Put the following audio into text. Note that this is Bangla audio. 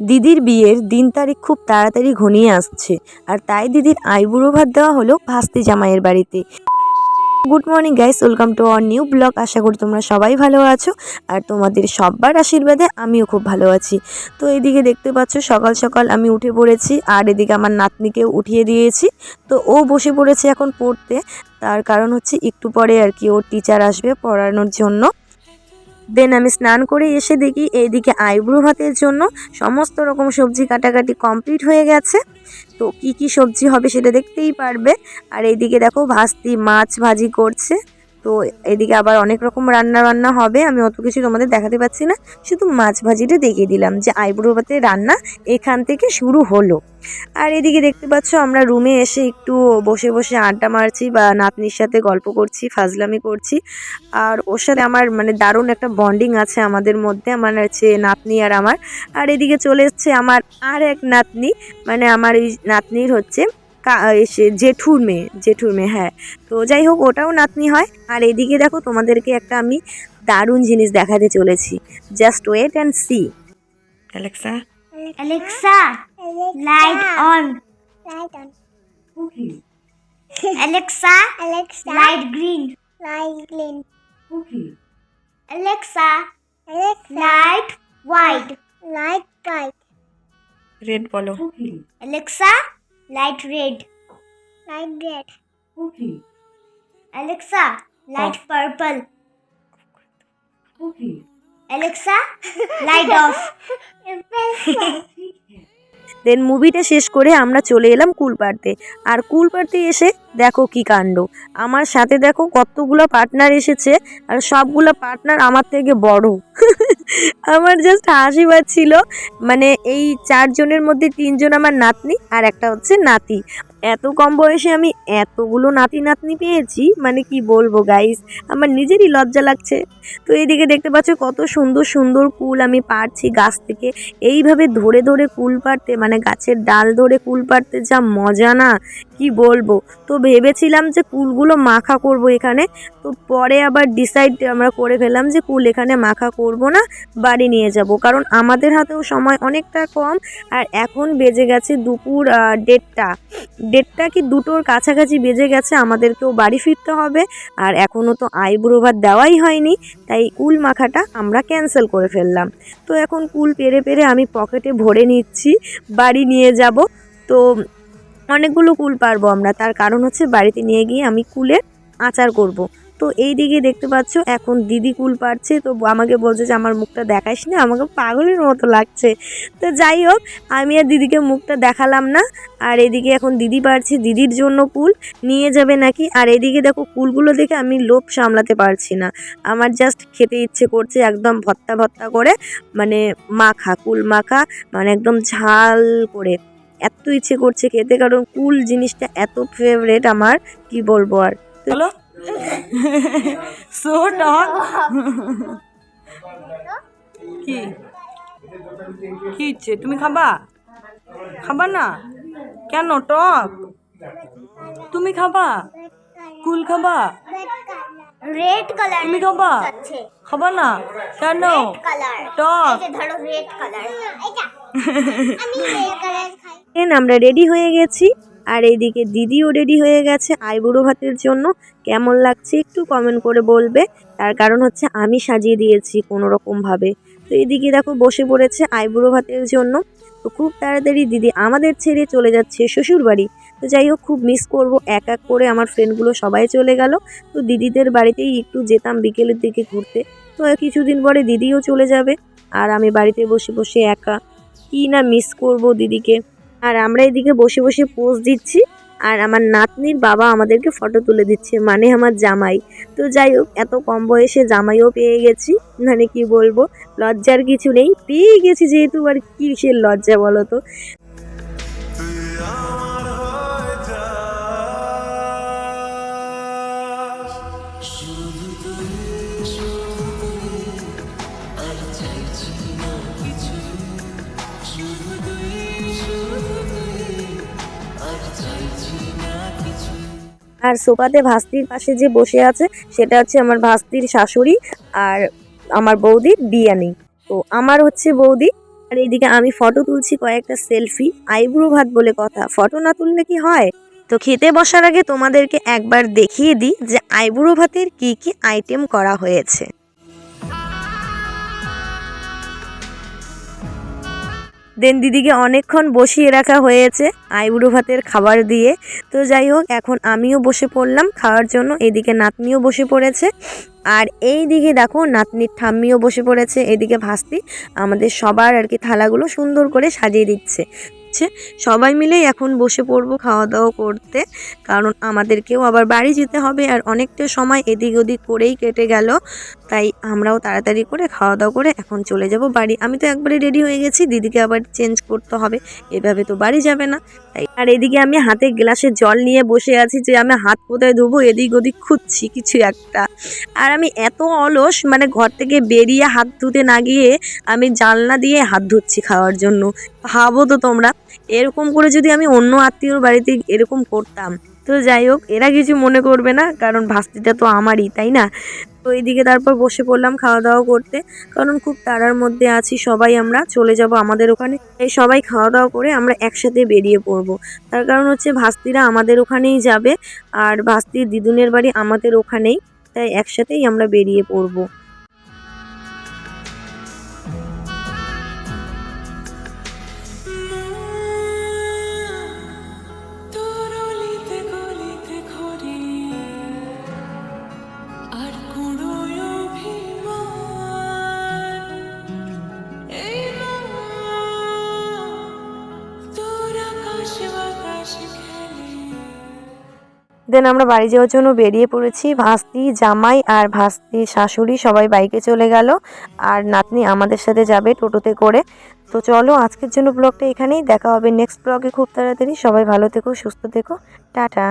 দিদির বিয়ের দিন তারিখ খুব তাড়াতাড়ি ঘনিয়ে আসছে, আর তাই দিদির আইবুড়ো ভাত দেওয়া হলো ভাস্তি জামাইয়ের বাড়িতে। Good morning guys welcome to our new blog আশা করি তোমরা সবাই ভালো আছো, আর তোমাদের সব্বার আশীর্বাদে আমিও খুব ভালো আছি। তো এদিকে দেখতে পাচ্ছ, সকাল সকাল আমি উঠে পড়েছি, আর এদিকে আমার নাতনিকেও উঠিয়ে দিয়েছি। তো ও বসে পড়েছে এখন পড়তে, তার কারণ হচ্ছে একটু পরে আর কি ওর টিচার আসবে পড়ানোর জন্য। দেন আমি স্নান করে এসে দেখি এইদিকে আইব্রো ভাতের জন্য সমস্ত রকম সবজি কাটাকাটি কমপ্লিট হয়ে গেছে। তো কি কি সবজি হবে সেটা দেখতেই পারবে। আর এইদিকে দেখো ভাস্তি মাছ ভাজি করছে। তো এদিকে আবার অনেক রকম রান্না বান্না হবে, আমি অত কিছু তোমাদের দেখাতে পাচ্ছি না। শুধু মাছ ভাজিটা দেখিয়ে দিলাম যে আইব্রো ভাতের রান্না এখান থেকে শুরু হলো। আর এদিকে দেখতে পাচ্ছ আমরা রুমে এসে একটু বসে বসে আড্ডা মারছি বা নাতনির সাথে গল্প করছি, ফাজলামি করছি। আর ওর সাথে আমার মানে দারুণ একটা বন্ডিং আছে আমাদের মধ্যে, আমার হচ্ছে নাতনি আর আমার। আর এদিকে চলে এসছে আমার আর এক নাতনি মানে আমার এই নাতনির হচ্ছে জেঠুর মেয়ে জেঠুর মেয়ে হ্যাঁ তো যাই হোক ওটাও নাতনি হয় আর এদিকে দেখো তোমাদেরকে একটা আমি দারুণ জিনিস দেখাতে চলেছি just wait and see Alexa Alexa, light on. Light on. Alexa, Alexa. light green. Light green. Alexa, Alexa. light white. Light white. Red বলো Alexa, light red. Light red. Alexa, light purple. Alexa, light off. Then মুভিটা শেষ করে আমরা চলে এলাম কুল পাড়তে আর কুল পাড়তে এসে দেখো কি কাণ্ড। আমার সাথে দেখো কতগুলো পার্টনার এসেছে আর সবগুলো পার্টনার আমার থেকে বড়। আমার জাস্ট হাসি পাচ্ছিল। মানে এই চারজনের মধ্যে তিনজন আমার নাতনি আর একটা হচ্ছে নাতি। এত কম বয়সে আমি এতগুলো নাতি নাতনি পেয়েছি মানে কি বলব গাইস আমার নিজেরই লজ্জা লাগছে। তো এইদিকে দেখতে পাচ্ছ কত সুন্দর সুন্দর কুল আমি পারছি গাছ থেকে। এইভাবে ধরে ধরে কুল পাড়তে মানে গাছের ডাল ধরে কুল পাড়তে যা মজা না, কি বলব? তো ভেবেছিলাম যে কুলগুলো মাখা করব এখানে, তো পরে আবার ডিসাইড আমরা করে ফেললাম যে কুল এখানে মাখা করব না, বাড়ি নিয়ে যাব। কারণ আমাদের হাতেও সময় অনেকটা কম, আর এখন বেজে গেছে দুপুর দেড়টা। দেড়টা কি দুটোর কাছাকাছি বেজে গেছে, আমাদেরকেও বাড়ি ফিরতে হবে, আর এখনও তো আইবুড়ো ভাত দেওয়াই হয়নি। তাই কুল মাখাটা আমরা ক্যান্সেল করে ফেললাম। তো এখন কুল পেরে পেরে আমি পকেটে ভরে নিচ্ছি, বাড়ি নিয়ে যাব। তো অনেকগুলো কুল পারব আমরা, তার কারণ হচ্ছে বাড়িতে নিয়ে গিয়ে আমি কুলের আচার করব। তো এই দিকে দেখতে পাচ্ছ, এখন দিদি কুল পারছে। তো আমাকে বলছে যে, আমার মুখটা দেখাইস না, আমাকে পাগলের মতো লাগছে। তো যাই হোক, আমি আর দিদিকে মুখটা দেখালাম না। আর এদিকে এখন দিদি পারছে, দিদির জন্য কুল নিয়ে যাবে নাকি? আর এদিকে দেখো, কুলগুলো দেখে আমি লোভ সামলাতে পারছি না। আমার জাস্ট খেতে ইচ্ছে করছে একদম ভত্তা ভত্তা করে মানে মাখা, কুল মাখা মানে একদম ঝাল করে। এত ইচ্ছে করছে খেতে, কারণ কুল জিনিসটা এত ফেভারেট আমার, কি বলব আর। হ্যালো সো টক কি কি ইচ্ছে তুমি খাবা খাবা না কেন টক তুমি খাবা কুল খাবা Red color. তুমি খাবা খাবা না কেন কালার টক ধরো রেড কালার আমরা রেডি হয়ে গেছি। আর এইদিকে দিদিও রেডি হয়ে গেছে আইবুড়ো ভাতের জন্য। কেমন লাগছে একটু কমেন্ট করে বলবে। তার কারণ হচ্ছে আমি সাজিয়ে দিয়েছি কোনো রকমভাবে তো এইদিকে দেখো বসে পড়েছে আইবুড়ো ভাতের জন্য। তো খুব তাড়াতাড়ি দিদি আমাদের ছেড়ে চলে যাচ্ছে শ্বশুর বাড়ি তো যাই হোক, খুব মিস করব। এক এক করে আমার ফ্রেন্ডগুলো সবাই চলে গেল। তো দিদিদের বাড়িতেই একটু যেতাম বিকেলের দিকে ঘুরতে। তো কিছুদিন পরে দিদিও চলে যাবে। আর আমি বাড়িতে বসে বসে একা। কি না মিস করব দিদিকে। আর আমরা এদিকে বসে বসে পোজ দিচ্ছি। আর আমার নাতনির বাবা আমাদেরকে ফটো তুলে দিচ্ছে মানে আমার জামাই। তো যাই হোক, এত কম বয়সে জামাইও পেয়ে গেছি। মানে কি বলব, লজ্জার কিছু নেই। পেয়ে গেছি যেহেতু, আর কিসের লজ্জা বলো তো আর সোফাতে ভাস্তির পাশে যে বসে আছে, সেটা হচ্ছে আমার ভাস্তির শাশুড়ি আর আমার বৌদির বিয়ানি। তো আমার হচ্ছে বৌদি, আর এইদিকে আমি ফটো তুলছি কয়েকটা সেলফি আইব্রো ভাত বলে কথা। ফটো না তুললে কি হয়? তো খেতে বসার আগে তোমাদেরকে একবার দেখিয়ে দিই যে আইব্রো ভাতের কি কি আইটেম করা হয়েছে। দেন দিদিকে অনেকক্ষণ বসিয়ে রাখা হয়েছে আইবুড়ো ভাতের খাবার দিয়ে। তো যাই হোক, এখন আমিও বসে পড়লাম, খাওয়ার জন্য। এদিকে নাতনিও বসে পড়েছে। আর এই দিকে দেখো, নাতনির ঠাম্মিও বসে পড়েছে এদিকে ভাস্তি। আমাদের সবার আর কি থালাগুলো সুন্দর করে সাজিয়ে দিচ্ছে। সবাই মিলেই এখন বসে পড়ব খাওয়া দাওয়া করতে। কারণ আমাদেরকেও আবার বাড়ি যেতে হবে আর অনেকটা সময় এদিক ওদিক করেই কেটে গেল। তাই আমরাও তাড়াতাড়ি করে খাওয়া দাওয়া করে এখন চলে যাব বাড়ি। আমি তো একবারে রেডি হয়ে গেছি, দিদিকে আবার চেঞ্জ করতে হবে। এভাবে তো বাড়ি যাবে না। তাই আর এদিকে আমি হাতে গ্লাসে জল নিয়ে বসে আছি যে আমি হাত কোথায় ধোবো, এদিক ওদিক খুঁজছি কিছু একটা। আর আমি এত অলস মানে ঘর থেকে বেরিয়ে হাত ধুতে না গিয়ে আমি জানলা দিয়ে হাত ধুচ্ছি খাওয়ার জন্য। ভাবো তো তোমরা, এরকম করে যদি আমি অন্য আত্মীয়র বাড়িতে এরকম করতাম। তো যাই হোক, এরা কিছু মনে করবে না, কারণ ভাস্তিটা তো আমারই, তাই না? তো এইদিকে তারপর বসে পড়লাম খাওয়া দাওয়া করতে। কারণ খুব তাড়ার মধ্যে আছি, সবাই আমরা চলে যাব আমাদের ওখানে। এই সবাই খাওয়া দাওয়া করে আমরা একসাথে বেরিয়ে পড়ব। তার কারণ হচ্ছে ভাস্তিরা আমাদের ওখানেই যাবে, আর ভাস্তির দিদুনের বাড়ি আমাদের ওখানেই। তাই একসাথেই আমরা বেরিয়ে পড়ব। দেন আমরা বাড়ি যাওয়ার জন্য বেরিয়ে পড়েছি। ভাস্তি, জামাই আর ভাস্তি শাশুড়ি সবাই বাইকে চলে গেল। আর নাতনি আমাদের সাথে যাবে টোটোতে করে। তো চলো আজকের জন্য ব্লগটা এখানেই। দেখা হবে নেক্সট ব্লগে খুব তাড়াতাড়ি। সবাই ভালো থেকো, সুস্থ থেকো। টাটা।